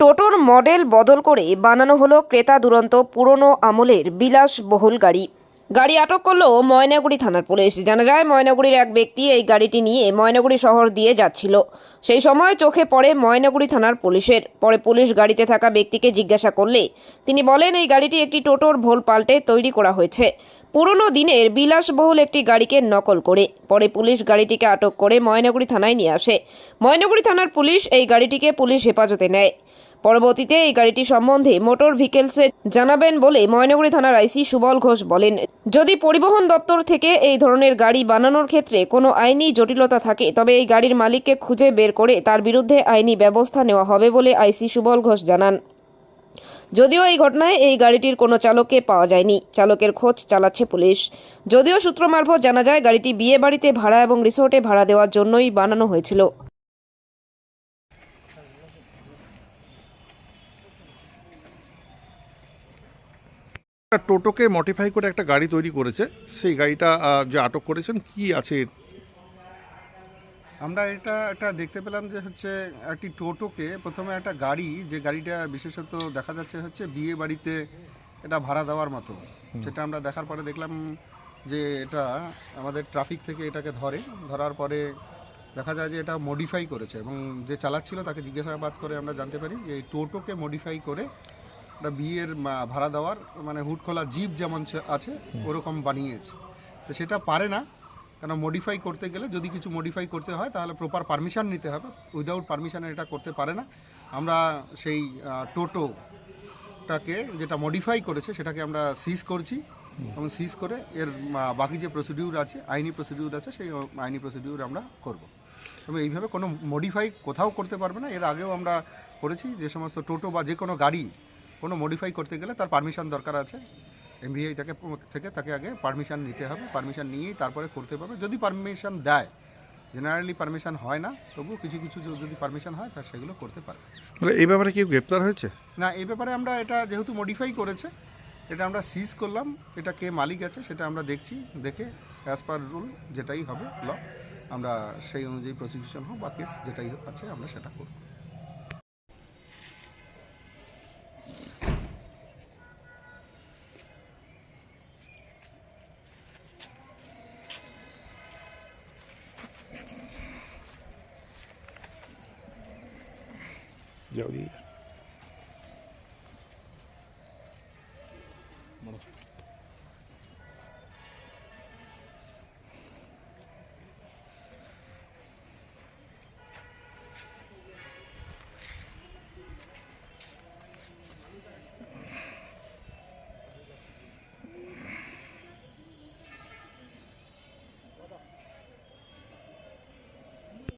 টোটোর মডেল বদল করে বানানো হলো ক্রেতা দুরন্ত পুরনো আমলের বিলাসবহুল গাড়ি। গাড়ি আটক করল ময়নাগুড়ি থানার পুলিশ। জানা যায়, ময়নাগুড়ির এক ব্যক্তি এই গাড়িটি নিয়ে ময়নাগুড়ি শহর দিয়ে যাচ্ছিল। সেই সময় চোখে পড়ে ময়নাগুড়ি থানার পুলিশের। পরে পুলিশ গাড়িতে থাকা ব্যক্তিকে জিজ্ঞাসা করলে তিনি বলেন, এই গাড়িটি একটি টোটোর ভোল পাল্টে তৈরি করা হয়েছে। পুরনো দিনের বিলাসবহুল একটি গাড়িকে নকল করে। পরে পুলিশ গাড়িটিকে আটক করে ময়নাগুড়ি থানায় নিয়ে আসে। ময়নাগুড়ি থানার পুলিশ এই গাড়িটিকে পুলিশ হেফাজতে নেয়। পরবর্তীতে এই গাড়িটি সম্বন্ধে মোটর ভেহিকেলসে জানাবেন বলে ময়নাগুড়ি থানার আইসি সুবল ঘোষ বলেন, যদি পরিবহন দপ্তর থেকে এই ধরনের গাড়ি বানানোর ক্ষেত্রে কোনো আইনি জটিলতা থাকে, তবে এই গাড়ির মালিককে খুঁজে বের করে তার বিরুদ্ধে আইনি ব্যবস্থা নেওয়া হবে বলে আইসি সুবল ঘোষ জানান। যদিও এই ঘটনায় এই গাড়িটির কোনো চালককে পাওয়া যায়নি। চালকের খোঁজ চালাচ্ছে পুলিশ। যদিও সূত্র মারফত জানা যায়, গাড়িটি বিয়ে বাড়িতে ভাড়া এবং রিসোর্টে ভাড়া দেওয়ার জন্যই বানানো হয়েছিল। টোটোকে মডিফাই করে একটা গাড়ি তৈরি করেছে। সেই গাড়িটা যে আটক করেছেন, কি আছে? আমরা এটা একটা দেখতে পেলাম যে হচ্ছে একটি টোটোকে প্রথমে একটা গাড়ি যে গাড়িটা বিশেষত দেখা যাচ্ছে হচ্ছে বিয়ে বাড়িতে এটা ভাড়া দেওয়ার মতো। সেটা আমরা দেখার পরে দেখলাম যে এটা আমাদের ট্রাফিক থেকে এটাকে ধরে। ধরার পরে দেখা যায় যে এটা মডিফাই করেছে এবং যে চালাচ্ছিল তাকে জিজ্ঞাসাবাদ করে আমরা জানতে পারি যে এই টোটোকে মডিফাই করে একটা বিয়ের ভাড়া দেওয়ার মানে হুড খোলা জিপ যেমন আছে ওরকম বানিয়েছে। তো সেটা পারে না কেন মডিফাই করতে গেলে যদি কিছু মডিফাই করতে হয়, তাহলে প্রপার পারমিশন নিতে হবে। উইদাউট পারমিশনে এটা করতে পারে না। আমরা সেই টোটোটাকে যেটা মডিফাই করেছে, সেটাকে আমরা সিজ করছি। এবং সিজ করে এর বাকি যে প্রসিডিউর আছে, আইনি প্রসিডিউর আছে, সেই আইনি প্রসিডিউর আমরা করব। তবে এইভাবে কোনো মডিফাই কোথাও করতে পারবে না। এর আগেও আমরা করেছি, যে সমস্ত টোটো বা যে কোনো গাড়ি কোনো মডিফাই করতে গেলে তার পারমিশন দরকার আছে। এমভিআই থেকে থেকে তাকে আগে পারমিশন নিতে হবে। পারমিশন নিয়েই তারপরে করতে পারবে। যদি পারমিশন দেয় জেনারেলি পারমিশন হয় না তবু কিছু কিছু যদি পারমিশন হয় তা সেগুলো করতে পারে মানে এই ব্যাপারে কেউ গ্রেপ্তার হয়েছে? না এই ব্যাপারে আমরা এটা যেহেতু মডিফাই করেছে এটা আমরা সিজ করলাম। এটা কে মালিক আছে সেটা আমরা দেখছি দেখে অ্যাজ পার রুল যেটাই হবে ল আমরা সেই অনুযায়ী প্রসিকিউশন হোক বা কেস যেটাই আছে আমরা সেটা করব। যাও দিয়ে।